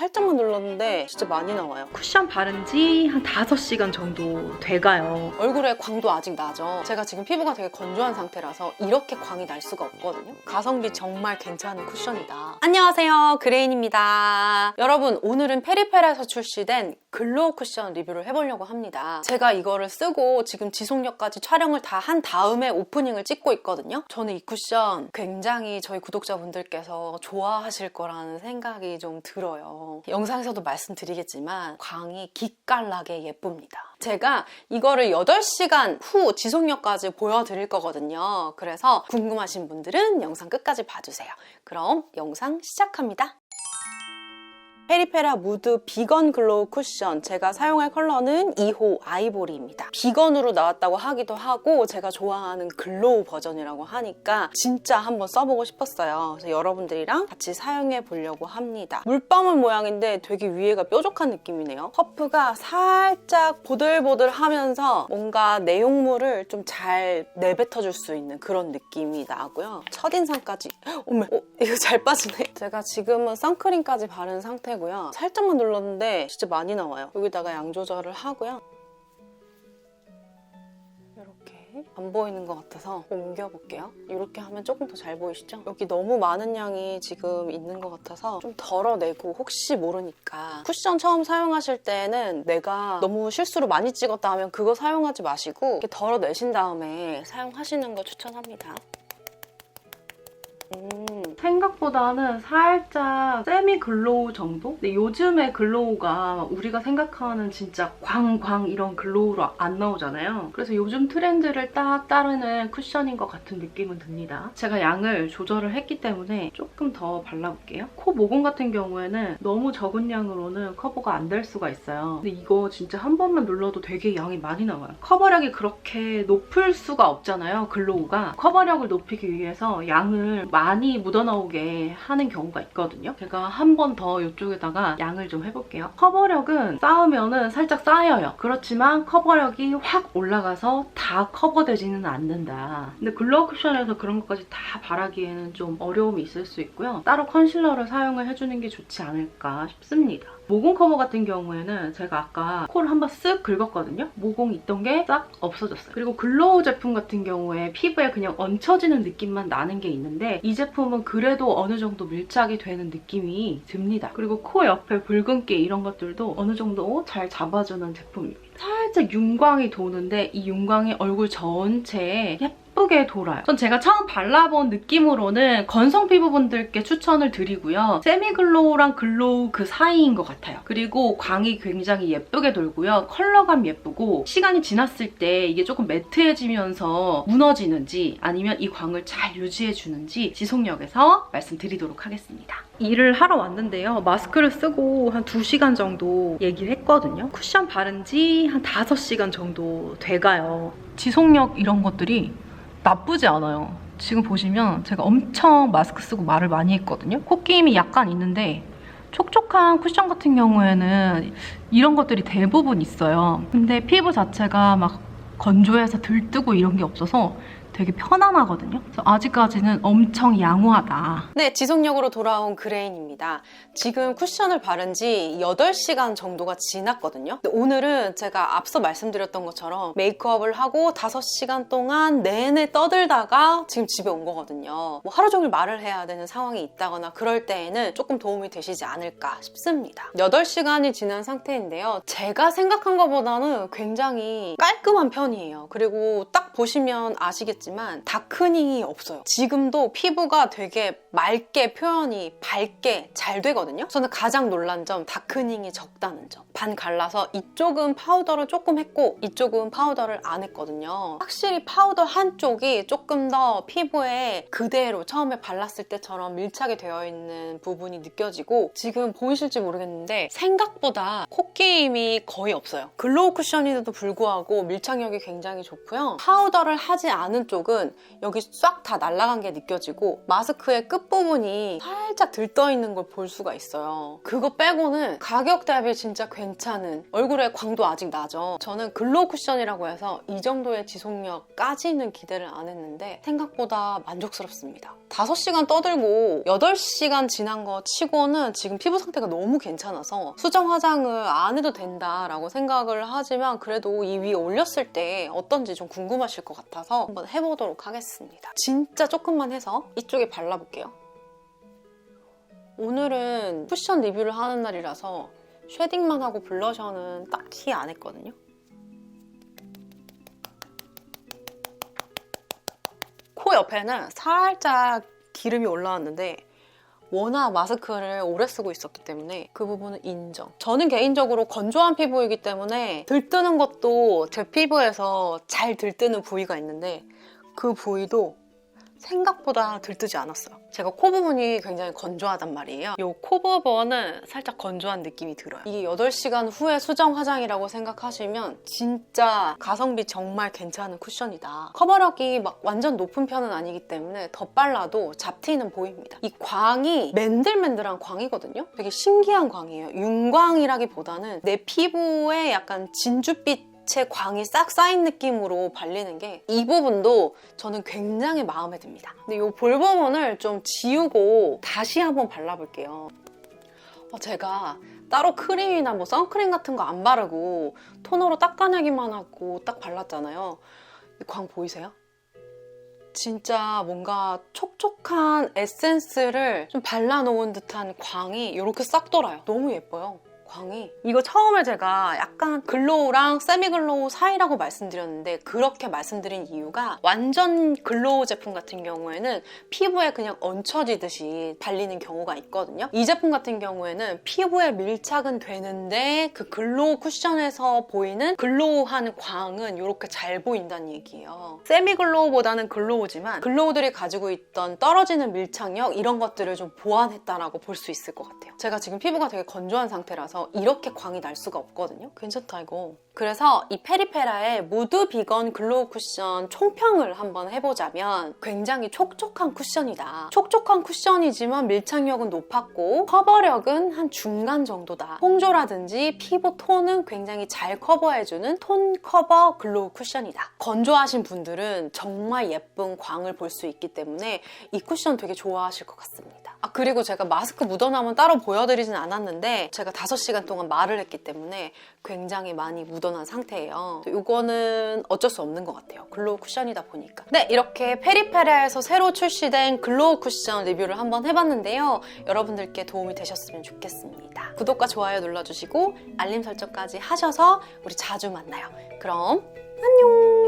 살짝만 눌렀는데 진짜 많이 나와요. 쿠션 바른 지 한 5시간 정도 돼가요. 얼굴에 광도 아직 나죠. 제가 지금 피부가 되게 건조한 상태라서 이렇게 광이 날 수가 없거든요. 가성비 정말 괜찮은 쿠션이다. 안녕하세요. 그레인입니다. 여러분, 오늘은 페리페라에서 출시된 글로우 쿠션 리뷰를 해보려고 합니다. 제가 이거를 쓰고 지금 지속력까지 촬영을 다 한 다음에 오프닝을 찍고 있거든요. 저는 이 쿠션 굉장히 저희 구독자분들께서 좋아하실 거라는 생각이 좀 들어요. 영상에서도 말씀드리겠지만 광이 기깔나게 예쁩니다. 제가 이거를 8시간 후 지속력까지 보여드릴 거거든요. 그래서 궁금하신 분들은 영상 끝까지 봐주세요. 그럼 영상 시작합니다. 페리페라 무드 비건 글로우 쿠션 제가 사용할 컬러는 2호 아이보리입니다. 비건으로 나왔다고 하기도 하고 제가 좋아하는 글로우 버전이라고 하니까 진짜 한번 써보고 싶었어요. 그래서 여러분들이랑 같이 사용해 보려고 합니다. 물방울 모양인데 되게 위에가 뾰족한 느낌이네요. 퍼프가 살짝 보들보들하면서 뭔가 내용물을 좀 잘 내뱉어 줄 수 있는 그런 느낌이 나고요. 첫인상까지 어머 어, 이거 잘 빠지네. 제가 지금은 선크림까지 바른 상태고 요. 살짝만 눌렀는데 진짜 많이 나와요. 여기다가 양 조절을 하고요. 이렇게 안 보이는 것 같아서 옮겨볼게요. 이렇게 하면 조금 더 잘 보이시죠? 여기 너무 많은 양이 지금 있는 것 같아서 좀 덜어내고 혹시 모르니까 쿠션 처음 사용하실 때는 내가 너무 실수로 많이 찍었다 하면 그거 사용하지 마시고 이렇게 덜어내신 다음에 사용하시는 거 추천합니다. 음, 생각보다는 살짝 세미 글로우 정도? 근데 요즘의 글로우가 우리가 생각하는 진짜 광광 이런 글로우로 안 나오잖아요. 그래서 요즘 트렌드를 딱 따르는 쿠션인 것 같은 느낌은 듭니다. 제가 양을 조절을 했기 때문에 조금 더 발라볼게요. 코 모공 같은 경우에는 너무 적은 양으로는 커버가 안 될 수가 있어요. 근데 이거 진짜 한 번만 눌러도 되게 양이 많이 나와요. 커버력이 그렇게 높을 수가 없잖아요, 글로우가. 커버력을 높이기 위해서 양을 많이 묻어 나오게 하는 경우가 있거든요. 제가 한 번 더 이쪽에다가 양을 좀 해볼게요. 커버력은 쌓으면은 살짝 쌓여요. 그렇지만 커버력이 확 올라가서 다 커버되지는 않는다. 근데 글로우 쿠션에서 그런 것까지 다 바라기에는 좀 어려움이 있을 수 있고요. 따로 컨실러를 사용을 해주는 게 좋지 않을까 싶습니다. 모공 커버 같은 경우에는 제가 아까 코를 한번 쓱 긁었거든요. 모공 있던 게 싹 없어졌어요. 그리고 글로우 제품 같은 경우에 피부에 그냥 얹혀지는 느낌만 나는 게 있는데 이 제품은 그래도 어느 정도 밀착이 되는 느낌이 듭니다. 그리고 코 옆에 붉은기 이런 것들도 어느 정도 잘 잡아주는 제품입니다. 살짝 윤광이 도는데 이 윤광이 얼굴 전체에 예쁘게 돌아요. 전 제가 처음 발라본 느낌으로는 건성 피부분들께 추천을 드리고요. 세미글로우랑 글로우 그 사이인 것 같아요. 그리고 광이 굉장히 예쁘게 돌고요. 컬러감 예쁘고 시간이 지났을 때 이게 조금 매트해지면서 무너지는지 아니면 이 광을 잘 유지해주는지 지속력에서 말씀드리도록 하겠습니다. 일을 하러 왔는데요. 마스크를 쓰고 한 2시간 정도 얘기를 했거든요. 쿠션 바른 지 한 5시간 정도 돼가요. 지속력 이런 것들이 나쁘지 않아요. 지금 보시면 제가 엄청 마스크 쓰고 말을 많이 했거든요. 코끼임이 약간 있는데 촉촉한 쿠션 같은 경우에는 이런 것들이 대부분 있어요. 근데 피부 자체가 막 건조해서 들뜨고 이런 게 없어서 되게 편안하거든요. 그래서 아직까지는 엄청 양호하다. 네, 지속력으로 돌아온 그레인입니다. 지금 쿠션을 바른 지 8시간 정도가 지났거든요. 오늘은 제가 앞서 말씀드렸던 것처럼 메이크업을 하고 5시간 동안 내내 떠들다가 지금 집에 온 거거든요. 뭐 하루 종일 말을 해야 되는 상황이 있다거나 그럴 때에는 조금 도움이 되시지 않을까 싶습니다. 8시간이 지난 상태인데요. 제가 생각한 것보다는 굉장히 깔끔한 편이에요. 그리고 딱 보시면 아시겠지만 다크닝이 없어요. 지금도 피부가 되게 맑게 표현이 밝게 잘 되거든요. 저는 가장 놀란 점 다크닝이 적다는 점. 반 갈라서 이쪽은 파우더를 조금 했고 이쪽은 파우더를 안 했거든요. 확실히 파우더 한쪽이 조금 더 피부에 그대로 처음에 발랐을 때처럼 밀착이 되어 있는 부분이 느껴지고 지금 보이실지 모르겠는데 생각보다 코끼임이 거의 없어요. 글로우 쿠션인데도 불구하고 밀착력이 굉장히 좋고요. 파우더를 하지 않은 쪽은 여기 싹 다 날아간 게 느껴지고 마스크의 끝부분이 살짝 들떠 있는 걸 볼 수가 있어요. 그거 빼고는 가격 대비 진짜 괜찮은 얼굴에 광도 아직 나죠. 저는 글로우 쿠션이라고 해서 이 정도의 지속력까지는 기대를 안 했는데 생각보다 만족스럽습니다. 5시간 떠들고 8시간 지난 거 치고는 지금 피부 상태가 너무 괜찮아서 수정 화장을 안 해도 된다라고 생각을 하지만 그래도 이 위에 올렸을 때 어떤지 좀 궁금하실 것 같아서 한번 해 보도록 하겠습니다. 진짜 조금만 해서 이쪽에 발라볼게요. 오늘은 쿠션 리뷰를 하는 날이라서 쉐딩만 하고 블러셔는 딱히 안 했거든요. 코 옆에는 살짝 기름이 올라왔는데 워낙 마스크를 오래 쓰고 있었기 때문에 그 부분은 인정. 저는 개인적으로 건조한 피부이기 때문에 들뜨는 것도 제 피부에서 잘 들뜨는 부위가 있는데 그 부위도 생각보다 들뜨지 않았어요. 제가 코 부분이 굉장히 건조하단 말이에요. 이코 부분은 살짝 건조한 느낌이 들어요. 이게 8시간 후에 수정 화장이라고 생각하시면 진짜 가성비 정말 괜찮은 쿠션이다. 커버력이 막 완전 높은 편은 아니기 때문에 덧발라도 잡티는 보입니다. 이 광이 맨들맨들한 광이거든요. 되게 신기한 광이에요. 윤광이라기보다는 내 피부에 약간 진주빛 제 광이 싹 쌓인 느낌으로 발리는 게 이 부분도 저는 굉장히 마음에 듭니다. 근데 이 볼 부분을 좀 지우고 다시 한번 발라볼게요. 어, 제가 따로 크림이나 뭐 선크림 같은 거 안 바르고 토너로 닦아내기만 하고 딱 발랐잖아요. 이 광 보이세요? 진짜 뭔가 촉촉한 에센스를 좀 발라놓은 듯한 광이 이렇게 싹 돌아요. 너무 예뻐요. 광이. 이거 처음에 제가 약간 글로우랑 세미 글로우 사이라고 말씀드렸는데 그렇게 말씀드린 이유가 완전 글로우 제품 같은 경우에는 피부에 그냥 얹혀지듯이 발리는 경우가 있거든요. 이 제품 같은 경우에는 피부에 밀착은 되는데 그 글로우 쿠션에서 보이는 글로우한 광은 이렇게 잘 보인다는 얘기예요. 세미 글로우보다는 글로우지만 글로우들이 가지고 있던 떨어지는 밀착력 이런 것들을 좀 보완했다라고 볼 수 있을 것 같아요. 제가 지금 피부가 되게 건조한 상태라서 이렇게 광이 날 수가 없거든요. 괜찮다 이거. 그래서 이 페리페라의 무드 비건 글로우 쿠션 총평을 한번 해보자면 굉장히 촉촉한 쿠션이다. 촉촉한 쿠션이지만 밀착력은 높았고 커버력은 한 중간 정도다. 홍조라든지 피부 톤은 굉장히 잘 커버해주는 톤 커버 글로우 쿠션이다. 건조하신 분들은 정말 예쁜 광을 볼 수 있기 때문에 이 쿠션 되게 좋아하실 것 같습니다. 아 그리고 제가 마스크 묻어남은 따로 보여드리진 않았는데 제가 5시간 동안 말을 했기 때문에 굉장히 많이 묻어난 상태예요. 이거는 어쩔 수 없는 것 같아요. 글로우 쿠션이다 보니까. 네, 이렇게 페리페라에서 새로 출시된 글로우 쿠션 리뷰를 한번 해봤는데요. 여러분들께 도움이 되셨으면 좋겠습니다. 구독과 좋아요 눌러주시고 알림 설정까지 하셔서 우리 자주 만나요. 그럼 안녕!